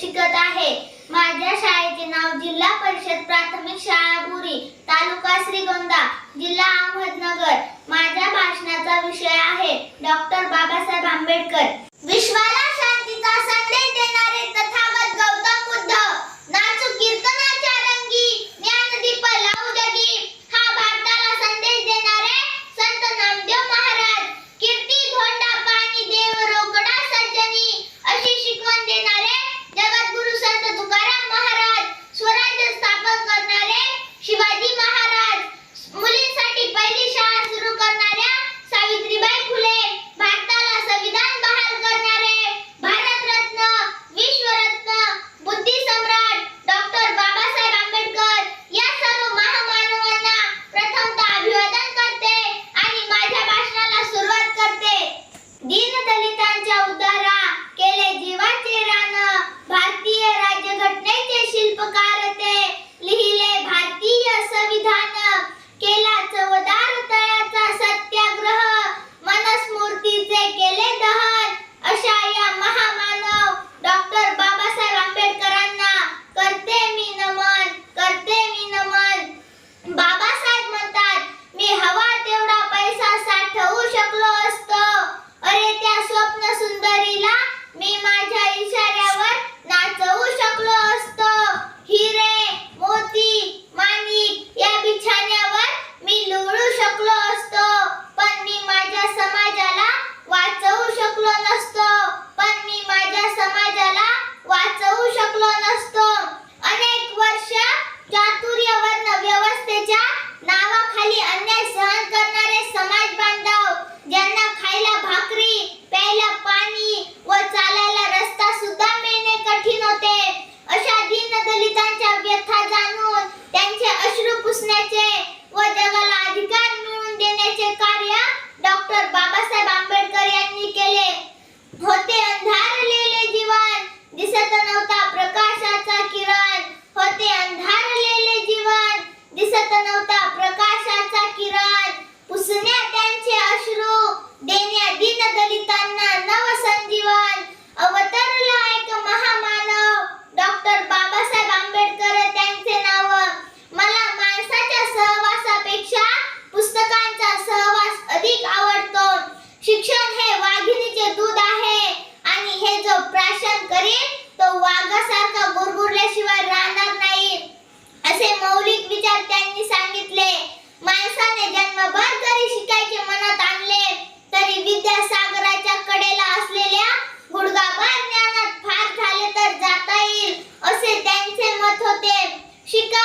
शिकत आहे. माझ्या शाळेचे नाव जिल्हा परिषद प्राथमिक शाळा बुरी तालुका श्रीगोंदा जिल्हा अहमदनगर. माझ्या भाषणाचा विषय आहे डॉक्टर बाबासाहेब आंबेडकर. पुसण्याचे व जगाला अधिकार मिळवून देण्याचे कार्य डॉक्टर बाबासाहेब आंबेडकर यांनी केले. होते अंधारलेले जीवन दिसत नव्हता प्रकाशाचा किरण. होते अंधारलेले जीवन दिसत नव्हता प्रकाशाचा किरण. पुसण्या त्यांचे अश्रू देण्या दिन दलित विचारत्यांनी सांगितले माणसाने जन्मभर जरी शिकायचे मनात आणले तरी विद्यासागराच्या कडेला असलेल्या गुडगाभर ज्ञानात फार झाले तर जाता येईल असे त्यांचे मत होते. शिका